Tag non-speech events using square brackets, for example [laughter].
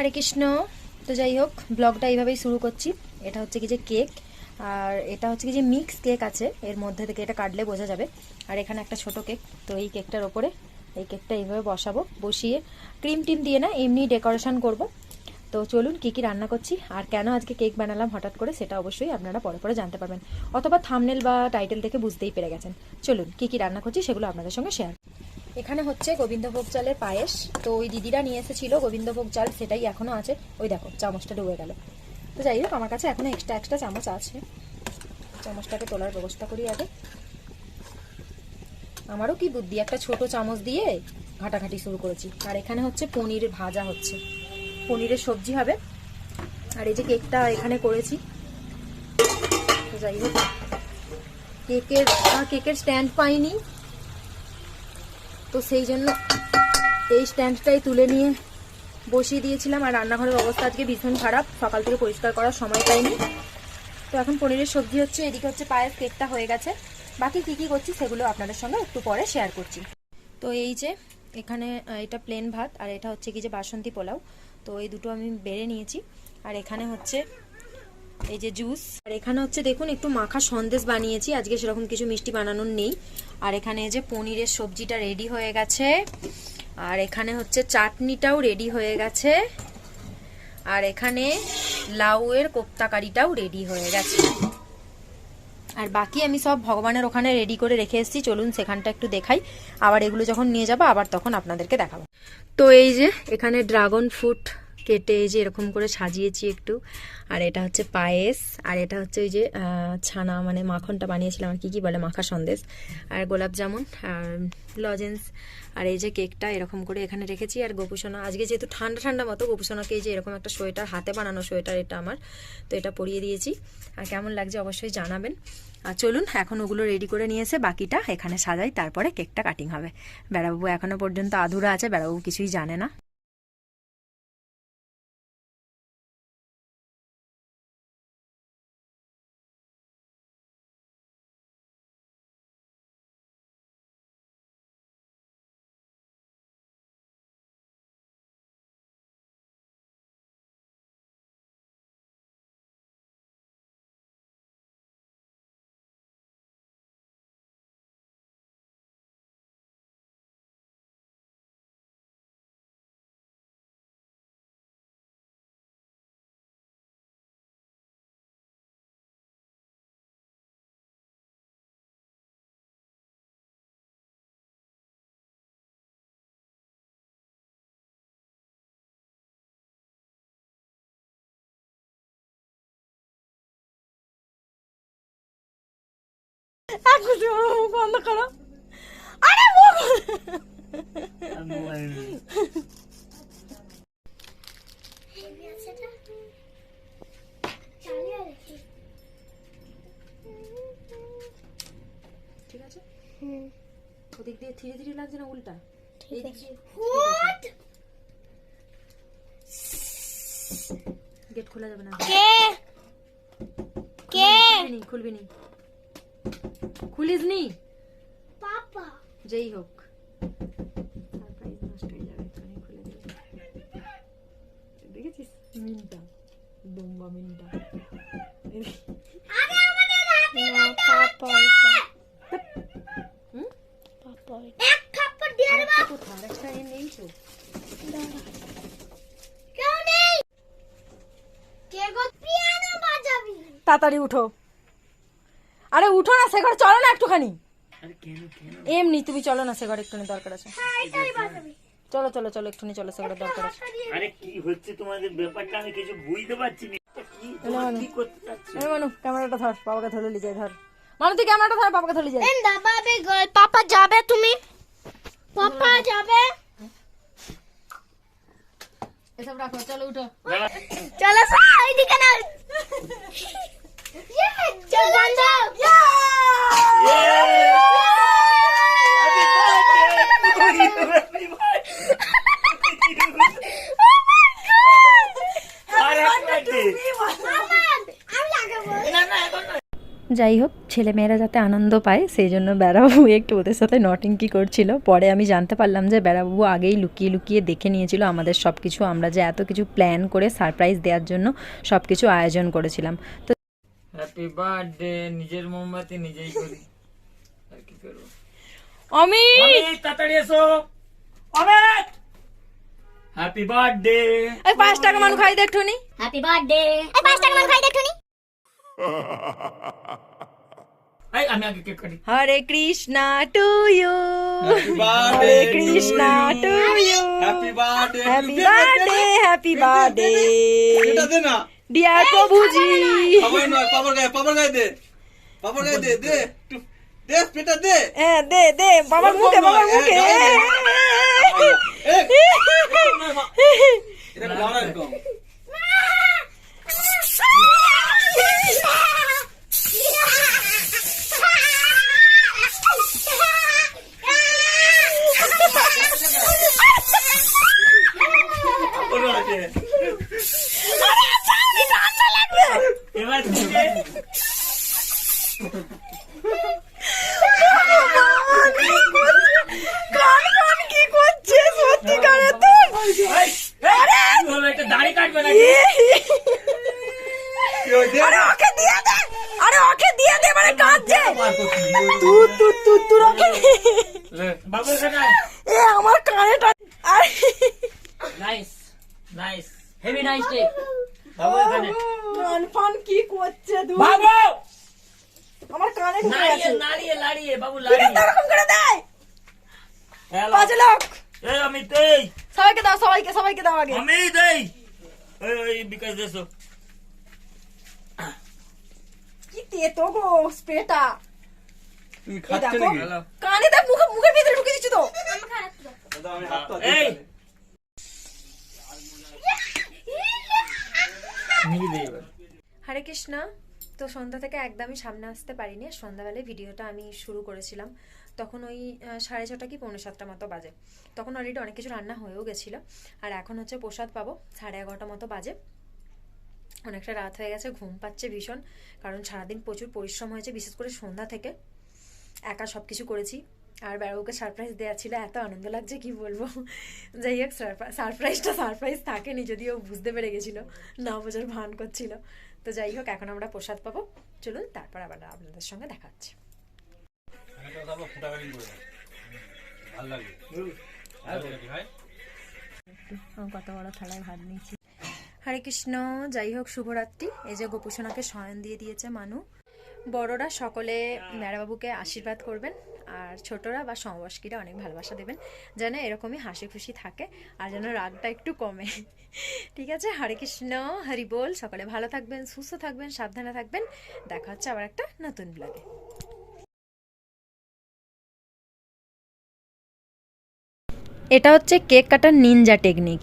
হরে কৃষ্ণ। তো যাই হোক, ব্লগটা এইভাবেই শুরু করছি। এটা হচ্ছে কি যে কেক, আর এটা হচ্ছে কি যে মিক্স কেক আছে। এর মধ্যে থেকে এটা কাটলে বোঝা যাবে। আর এখানে একটা ছোট কেক, তো এই কেকটার ওপরে এই কেকটা এইভাবে বসাবো, বসিয়ে ক্রিম টিম দিয়ে না, এমনি ডেকোরেশন করব। তো চলুন কি কি রান্না করছি, আর কেন আজকে কেক বানালাম হঠাৎ করে সেটা অবশ্যই আপনারা পরে পরে জানতে পারবেন। অথবা থামনেল বা টাইটেল দেখে বুঝতেই পেরে গেছেন। চলুন কি কি রান্না করছি সেগুলো আপনাদের সঙ্গে শেয়ার এখানে হচ্ছে গোবিন্দভোগ চালের পায়েস। তো ওই দিদিরা নিয়ে এসেছিল, গোবিন্দভোগ চাল সেটাই এখনও আছে। ওই দেখো, চামচটা ডুবে গেল। তো যাই হোক, আমার কাছে এখনও এক্সট্রা এক্সট্রা চামচ আছে। চামচটাকে তোলার ব্যবস্থা করি আগে। আমারও কি বুদ্ধি, একটা ছোট চামচ দিয়ে ঘাটাঘাটি শুরু করেছি। আর এখানে হচ্ছে পনির ভাজা হচ্ছে। পনিরের সবজি হবে। আর এই যে কেকটা এখানে করেছি। তো যাই হোক, কেকের কেকের স্ট্যান্ড পাইনি। তো সেই জন্য এই স্ট্যান্ডটাই তুলে নিয়ে বসিয়ে দিয়েছিলাম। আর রান্নাঘরের অবস্থা আজকে ভীষণ খারাপ। সকাল থেকে পরিষ্কার করার সময় পাইনি। তো এখন পনিরের সবজি হচ্ছে, এদিকে হচ্ছে পায়ের কেকটা হয়ে গেছে। বাকি কি কি করছি সেগুলো আপনাদের সঙ্গে একটু পরে শেয়ার করছি। তো এই যে এখানে এটা প্লেন ভাত, আর এটা হচ্ছে কি যে বাসন্তী পোলাও। তো এই দুটো আমি বেড়ে নিয়েছি। আর এখানে হচ্ছে এই যে জুস। আর এখানে হচ্ছে দেখুন, একটু মাখা সন্দেশ বানিয়েছি। আজকে সেরকম কিছু মিষ্টি বানানোর নেই। আর এখানে যে পনিরের সবজিটা রেডি হয়ে গেছে। আর এখানে হচ্ছে চাটনিটাও রেডি হয়ে গেছে। আর এখানে লাউয়ের কোপ্তাকারিটাও রেডি হয়ে গেছে। আর বাকি আমি সব ভগবানের ওখানে রেডি করে রেখে এসেছি। চলুন সেখানটা একটু দেখাই। আবার এগুলো যখন নিয়ে যাব, আবার তখন আপনাদেরকে দেখাবো। তো এই যে এখানে ড্রাগন ফ্রুট কেটে এই যে এরকম করে সাজিয়েছি একটু। আর এটা হচ্ছে পায়েস, আর এটা হচ্ছে ওই যে ছানা মানে মাখনটা বানিয়েছিলাম আর কি কি বলে, মাখা সন্দেশ। আর গোলাপ জামুন, আর লজেন্স, আর এই যে কেকটা এরকম করে এখানে রেখেছি। আর গোপুসোনা, আজকে যেহেতু ঠান্ডা ঠান্ডা মতো গোপুসোনাকে এই যে এরকম একটা সোয়েটার, হাতে বানানো সোয়েটার এটা আমার, তো এটা পরিয়ে দিয়েছি। আর কেমন লাগছে অবশ্যই জানাবেন। আর চলুন, এখন ওগুলো রেডি করে নিয়ে এসে বাকিটা এখানে সাজাই, তারপরে কেকটা কাটিং হবে। বেড়াবাবু এখনও পর্যন্ত আধুরা আছে বেড়াবাবু কিছুই জানে না। বন্ধ করো আরে ঠিক আছে ওদিক দিয়ে ধীরে ধীরে লাগছে না উল্টা দিক গেট খোলা যাবে না কে? কে? খুলবি নি খুলবি নি। খুলিস নি পাপা। যেই হোক। সারপ্রাইজ নষ্ট হয়ে যাবে এখানে খুলে দিলে দেখেছিস? মিনটা। বোম্বা মিনটা। আমাদের হ্যাপি হুম? পাপা এক থাপ্পড় দিয়ে দেবো। কোথায়? আরেকটা এ নেই তো। কেউ নেই! কে গো? পিয়ানো বাজাবি। তাড়াতাড়ি উঠো। আরে উঠো না সে ঘরে চলো না একটুখানি। এমনি তুমি চলো না সে ঘরে একটুখানি দরকার আছে। হ্যাঁ চলো চলো চলো একটুখানি চলো সে ঘরে দরকার আছে আরে কি হচ্ছে তোমাদের ব্যাপারটা? আমি কিছু বুঝতে পারছি না। কি করতে চাচ্ছ? মানু ক্যামেরাটা ধর বাবাকে ধরে নিয়ে যায় ধর। মানু তুই ক্যামেরাটা ধর বাবাকে ধরে পাপা যাবে তুমি? পাপা যাবে? এসব রাখো চলো উঠো। চলো সা এইদিকে না ইয়ে চল বন্ধ Happy birthday! আরে birthday! মামা আমি লাগাবো না না এখন নয়। [laughs] যাই হোক ছেলেমেয়েরা যাতে আনন্দ পায় সেই জন্য বেড়াবাবু একটু ওদের সাথে নটিংকি করছিল। পরে আমি জানতে পারলাম যে বেড়াবু আগেই লুকিয়ে লুকিয়ে দেখে নিয়েছিল আমাদের সব কিছু আমরা যে এত কিছু প্ল্যান করে সারপ্রাইজ দেওয়ার জন্য সব কিছু আয়োজন করেছিলাম। তো হ্যাপি বার্থডে নিজের মোমবাতি নিজেই করি আর কি করব? অমিত, তাড়াতাড়ি এসো। অমিত! হ্যাপি বার্থডে এই পাঁচ টাকা মানুষ খাই দেখুনি হ্যাপি বার্থডে এই পাঁচ টাকা মান খাই দেখুনি [laughs] এই আমি আগে কেক কাটি। Hare Krishna to you Hare Krishna to you happy birthday happy birthday happy birthday এটা দে না। ডিয়ার প্রভুজি। নয় পাপড় গায়ে পাপড় গায়ে দে। পাপড় গায়ে দে দে। দে পেটা দে। হ্যাঁ দে দে বাবার মুখে বাবার মুখে। [laughs] [laughs] এটা [laughs] [laughs] লাউড়া এরকম ওর আছে এবার দিবে কান কান কি করছে সত্যিকারে তো এই, এই, কি হলো এটা দাড়ি কাটবে না কি হয়েছে আরে ওকে দিয়ে দে আরে ওকে দিয়ে দে মানে কাঁদছে তু তু তু তু ওকে বাবু এখানে এ আমার আরে nice nice heavy nice day বাবু এখানে কান ফান কি করছে দু বাবু আমার কানে ঢুকে গেছে নাড়িয়ে লাড়িয়ে বাবু লাড়িয়ে এরকম করে দেয় পাঁচ লোক এই অমিত এই সবাইকে দাও সবাইকে সবাইকে দাও আগে অমিত এই এই বিকাশ দেশো কি তেতো গো স্প্রেটা তুমি এই খাচ্ছ নাকি? কানে মুখে মুখের ভিতরে ঢুকে দিচ্ছি তো। এই। হরে কৃষ্ণ তো সন্ধ্যা থেকে একদমই সামনে আসতে পারিনি। সন্ধ্যাবেলায় ভিডিওটা আমি শুরু করেছিলাম। তখন ওই সাড়ে ছটা কি পৌনে সাতটা মতো বাজে। তখন অলরেডি অনেক কিছু রান্না হয়েও গেছিল। আর এখন হচ্ছে প্রসাদ পাবো সাড়ে এগারোটা মতো বাজে। অনেকটা রাত হয়ে গেছে ঘুম পাচ্ছে ভীষণ। কারণ সারাদিন প্রচুর পরিশ্রম হয়েছে বিশেষ করে সন্ধ্যা থেকে। একা সব কিছু করেছি। আর বেড়াবুকে সারপ্রাইজ দেওয়া ছিল এত আনন্দ লাগছে কি বলব? যাই হোক সারপ্রাইজটা সারপ্রাইজ থাকেনি যদিও বুঝতে পেরে গেছিল না বোঝার ভান করছিল। তো যাই হোক এখন আমরা প্রসাদ পাবো। চলুন তারপর আবার আপনাদের সঙ্গে দেখা হচ্ছে। কত বড় থালায় ভাত নিয়েছি। হরে কৃষ্ণ যাই হোক শুভরাত্রি। এই যে গোপুসোনাকে শয়ন দিয়ে দিয়েছে মানু। বড়রা সকলে ম্যাডাবাবুকে আশীর্বাদ করবেন আর ছোটরা বা সমবয়স্কীরা অনেক ভালোবাসা দেবেন যেন এরকমই হাসি খুশি থাকে আর যেন রাগটা একটু কমে। ঠিক আছে? হরে কৃষ্ণ হরি বল সকলে ভালো থাকবেন সুস্থ থাকবেন সাবধানে থাকবেন। দেখা হচ্ছে আবার একটা নতুন ব্লগে এটা হচ্ছে কেক কাটার নিনজা টেকনিক